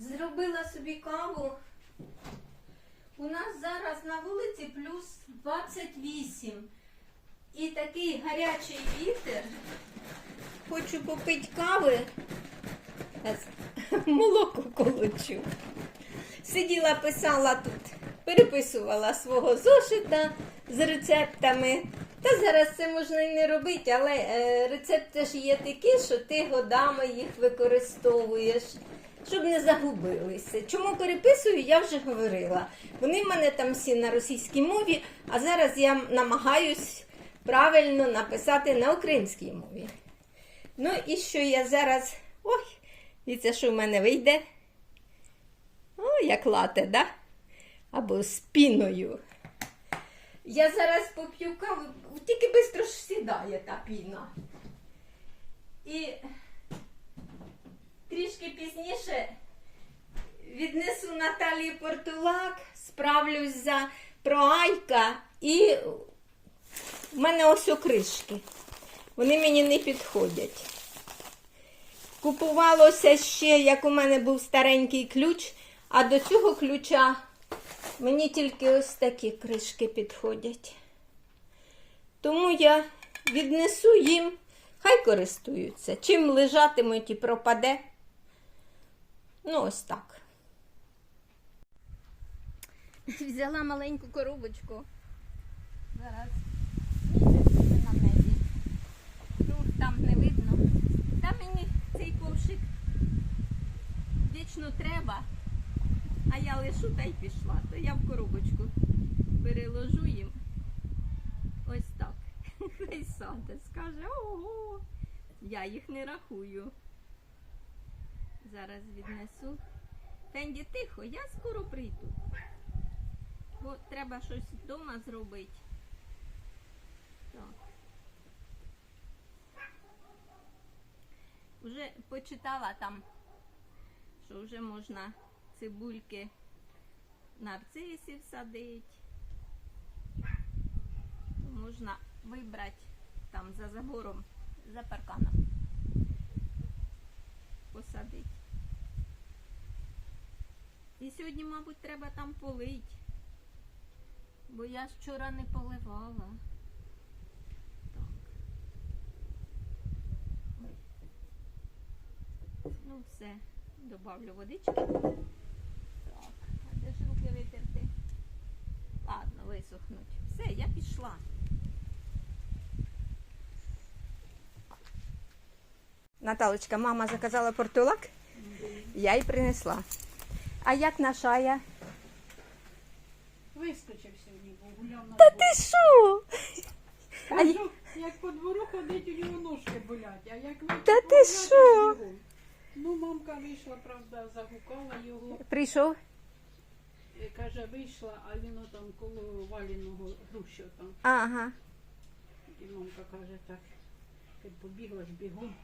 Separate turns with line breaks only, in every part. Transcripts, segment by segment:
Зробила собі каву. У нас зараз на вулиці плюс 28. І такий гарячий вітер. Хочу попити кави. Молоко колочу. Сиділа, писала тут, переписувала свого зошита з рецептами. Та зараз це можна і не робити, але е, рецепти ж є такі, що ти годами їх використовуєш, щоб не загубилися. Чому переписую, я вже говорила. Вони в мене там всі на російській мові, а зараз я намагаюсь правильно написати на українській мові. Ну і що я зараз. Ой, це що в мене вийде? О, як лате, да? Або з піною. Я зараз поп'ю каву, тільки швидко сідає та піна. І трішки пізніше віднесу Наталії Портулак, справлюсь за проайка і в мене ось окришки. Вони мені не підходять. Купувалося ще, як у мене був старенький ключ, а до цього ключа мені тільки ось такі кришки підходять. Тому я віднесу їм, хай користуються. Чим лежатимуть і пропаде. Ну, ось так. Взяла маленьку коробочку. Зараз. Ну, там не видно. Та мені цей ковшик вічно треба, а я лишу та й пішла. То я в коробочку переложу їм. Ось так. Хай саде скаже, ого. Я їх не рахую. Зараз віднесу. Тенді, тихо, я скоро прийду. Бо треба щось вдома зробити. Так. Вже почитала там, що вже можна цибульки нарцисів садити. Можна вибрати там за забором, за парканом. Посадити. І сьогодні, мабуть, треба там полить. Бо я ж вчора не поливала. Так. Ну все, добавлю водички. Так, а де ж руки витерти? Ладно, висохнуть. Все, я пішла. Наталочка, мама заказала портулак, я й принесла. А як наша я?
Вискочив сьогодні, бо гуляв на
Та ти що?
Кажу, як по двору ходить, у нього ножки болять, а як ви
Та ти що?
Ну, мамка вийшла, правда, загукала його,
Прийшов?
е, каже, вийшла, а він там коло валіного грушу там.
Ага.
І мамка каже, так, ти побігла ж бігом,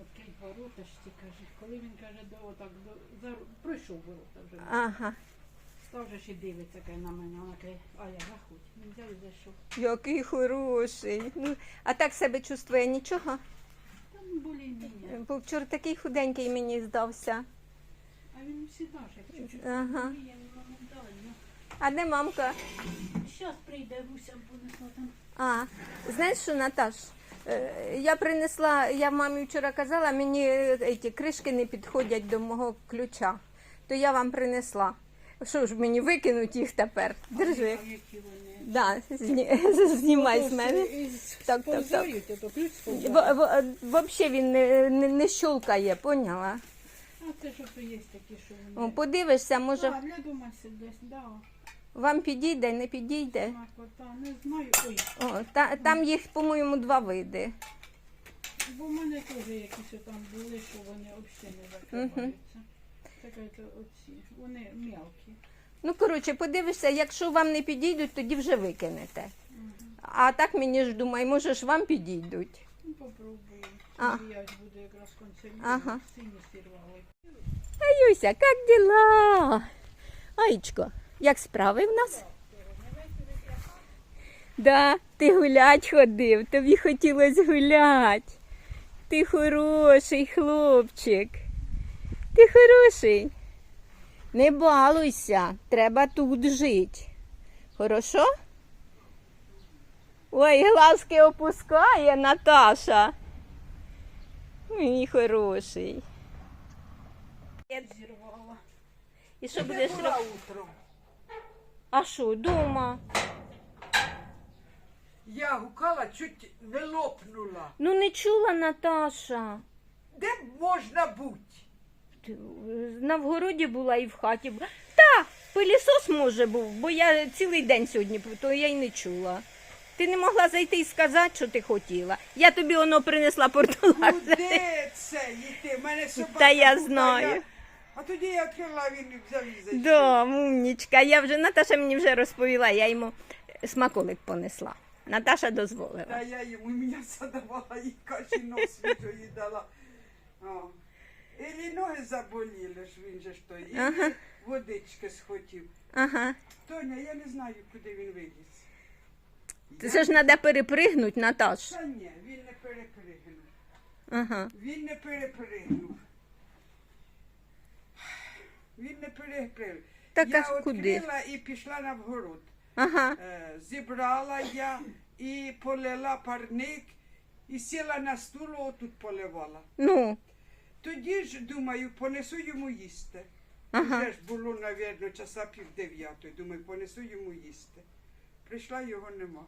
відкрить ворота ж ті, каже. Коли він каже, до отак, до, за, пройшов ворота вже.
Ага.
Став же ще дивиться каже, на мене, вона каже, Аля, заходь. Він взяв і зайшов.
Який хороший. Ну, а так себе чувствує нічого?
Там более-менее.
Бо вчора такий худенький мені здався.
А він всегда ж як чуть-чуть.
Ага.
худіє, він моментально.
А де мамка?
Щас прийде Руся, понесла там.
А, знаєш що, Наташ? Е, Я принесла, я мамі вчора казала, мені е, ці кришки не підходять до мого ключа. То я вам принесла. Що ж мені викинуть їх тепер? Держи. Да, зні... знімай з мене. Так, так, так.
Сповзають, ото ключ
В-
сповзає.
в- Вообще він не, не, не щолкає, поняла?
А це що то є такі, що вони.
О, подивишся, може
А, для дома десь, да.
Вам підійде, не підійде.
Смакота, не знаю. Ой,
О, та, там їх, по-моєму, два види.
бо в мене теж якісь там були, що вони взагалі не закриваються. Таке то оці. Вони мелкі.
Ну, коротше, подивишся, якщо вам не підійдуть, тоді вже викинете. А так мені ж думаю, може ж вам підійдуть.
Ну, попробую.
А.
Мріять буде якраз консервувати.
Ага.
Сині сірвали.
Аюся, як діла? Аїчко, як справи в нас? Да, ти гулять ходив, тобі хотілося гулять. Ти хороший хлопчик. Ти хороший. Не балуйся, треба тут жити. Хорошо? Ой, глазки опускає Наташа. Мій хороший.
Зірвала.
І що
Де
будеш робити? А що, дома?
Я гукала, чуть не лопнула.
Ну не чула Наташа.
Де б можна бути?
На вгороді була і в хаті була. Та, пилісос може був, бо я цілий день сьогодні, то я й не чула. Ти не могла зайти і сказати, що ти хотіла. Я тобі воно принесла портулак.
Куди це йти? Мене собака
Та я знаю.
А тоді я відкрила, він взяв і зайшов.
Да, мумнічка. Я вже Наташа мені вже розповіла, я йому смаколик понесла. Наташа дозволила.
Та я йому м'ясо давала і каші нос свіжої дала. О. Ілі ноги заболіли ж він же ж то. І
Ага.
водички схотів.
Ага.
Тоня, я не знаю, куди він виліз.
Це ж треба перепригнути, Наташ.
Та ні, він не перепригнув.
Ага.
Він не перепригнув. Він не перепригнув.
Так,
я
куди?
відкрила і пішла на вгород.
Ага.
Е, зібрала я і полила парник, і сіла на стул, отут поливала.
Ну.
Тоді ж, думаю, понесу йому їсти.
Ага.
Вже ж було, навірно, часа пів дев'ятої. Думаю, понесу йому їсти. Прийшла, його нема.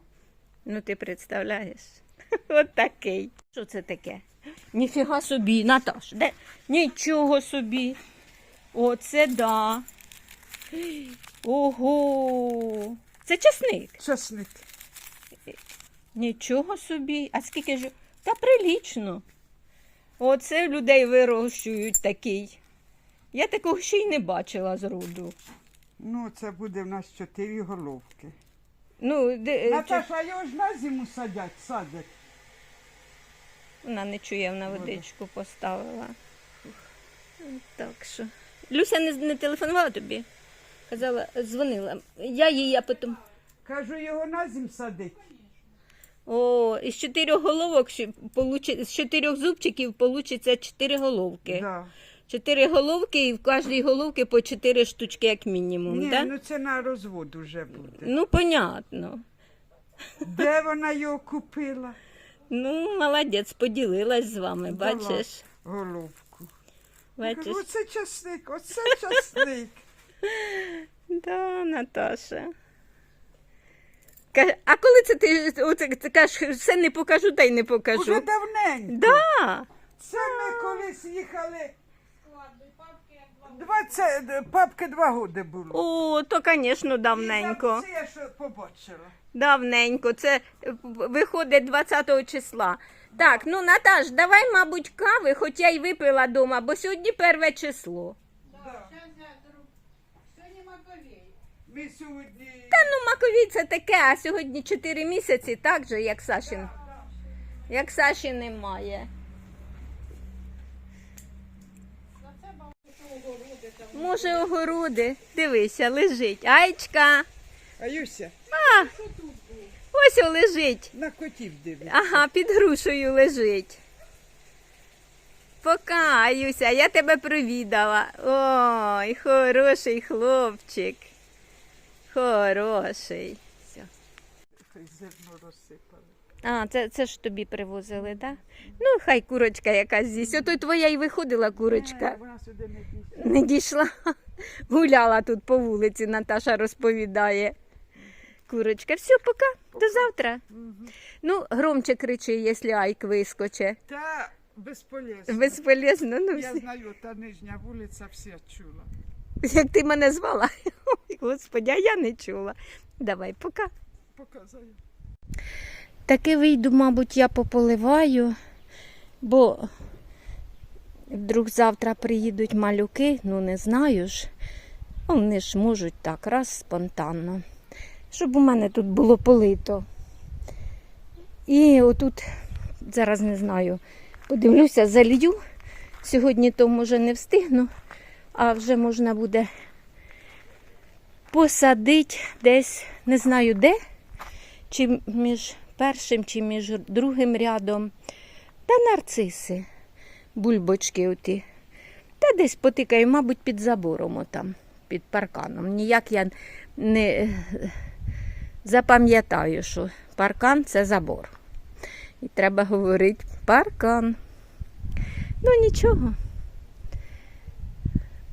Ну ти представляєш? От такий. Що це таке? Ніфіга собі, Наташ, де? Нічого собі. Оце да. Ого. Це часник.
Часник.
Нічого собі. А скільки ж? Та прилічно. Оце людей вирощують такий. Я такого ще й не бачила зроду.
Ну, це буде в нас чотири головки.
Ну, де, е,
Наташа, його ж на зиму садять, садять.
Вона не чує, вона водичку поставила. Так що. Люся не, не телефонувала тобі? Казала, дзвонила. Я їй, а потім.
Кажу, його на зим садить.
О, із чотирьох головок ще получи- з чотирьох зубчиків получиться чотири головки.
Да.
Чотири головки і в кожній головці по чотири штучки, як мінімум,
Ні,
да?
ну це на розвод уже буде.
Ну, понятно.
Де вона його купила?
Ну, молодець, поділилась з вами,
Дала
бачиш?
Головку.
Бачиш?
Оце часник, оце часник.
Да, Наташа. Ка- А коли це ти оце, ти кажеш, все не покажу, та й не покажу.
Уже давненько.
Да.
Це ми колись їхали. 20, папки два роки було.
О, то, звісно, давненько.
І Це я що побачила.
Давненько. Це е, виходить 20 числа. Так, ну Наташ, давай, мабуть, кави, хоч я й випила вдома, бо сьогодні перше число.
Да. Ми сьогодні.
Та ну маковій це таке, а сьогодні 4 місяці, так же, як Сашин. Як Саші немає. Може, огороди. Дивися, лежить. Айчка.
Аюся,
А, ось о, лежить.
на котів дивиться.
Ага, під грушею лежить. Пока, Аюся, я тебе привідала. Ой, хороший хлопчик. Хороший. Все.
Зерно розсипали.
А, це, це ж тобі привозили, так? Да? Ну, хай курочка якась з'їсть. Ото й твоя й виходила курочка.
Е, Вона сюди не дійшла.
Не дійшла. Гуляла тут по вулиці, Наташа розповідає. Курочка, все, пока, до завтра. Ну, громче кричи, якщо Айк вискоче.
Та безполезно.
Безполезно, ну
Я
все.
знаю, та нижня вулиця всі чула.
Як ти мене звала? Ой, Господи, а я не чула. Давай, пока.
Показую.
Таки вийду, мабуть, я пополиваю, бо вдруг завтра приїдуть малюки, ну не знаю ж. Вони ж можуть так, раз спонтанно. Щоб у мене тут було полито. І отут, зараз не знаю, подивлюся, залью. Сьогодні то може не встигну, а вже можна буде посадити десь, не знаю де чи між першим, чи між другим рядом. Та нарциси, бульбочки оті. Та десь потикаю, мабуть, під забором отам. під парканом. Ніяк я не запам'ятаю, що паркан це забор. І треба говорити паркан. Ну нічого.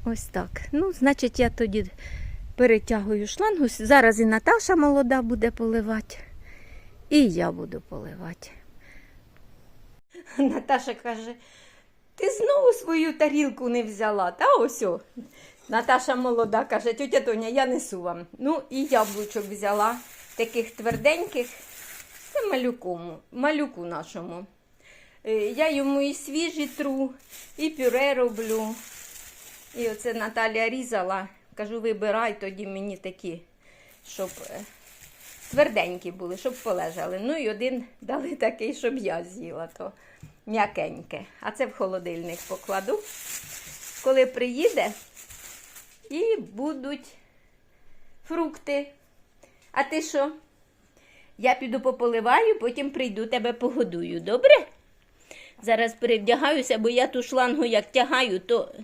Ось так. Ну, значить, я тоді перетягую шлангу. Зараз і Наташа молода буде поливати, і я буду поливати. Наташа каже, ти знову свою тарілку не взяла. Та ось. о. Наташа молода каже, тетя Тоня, я несу вам. Ну, і яблучок взяла, таких тверденьких. Це малюкому, малюку нашому. Е, Я йому і свіжі тру, і пюре роблю. І оце Наталя різала. Кажу, вибирай тоді мені такі, щоб е, тверденькі були, щоб полежали. Ну і один дали такий, щоб я з'їла, то м'якеньке. А це в холодильник покладу. Коли приїде, і будуть фрукти. А ти що? Я піду пополиваю, потім прийду тебе погодую, добре? Зараз перевдягаюся, бо я ту шлангу як тягаю, то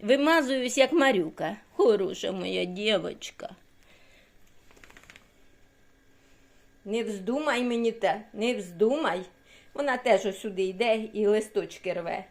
вимазуюсь, як Марюка. Хороша моя дівчинка. Не вздумай мені те, не вздумай. Вона теж ось сюди йде і листочки рве.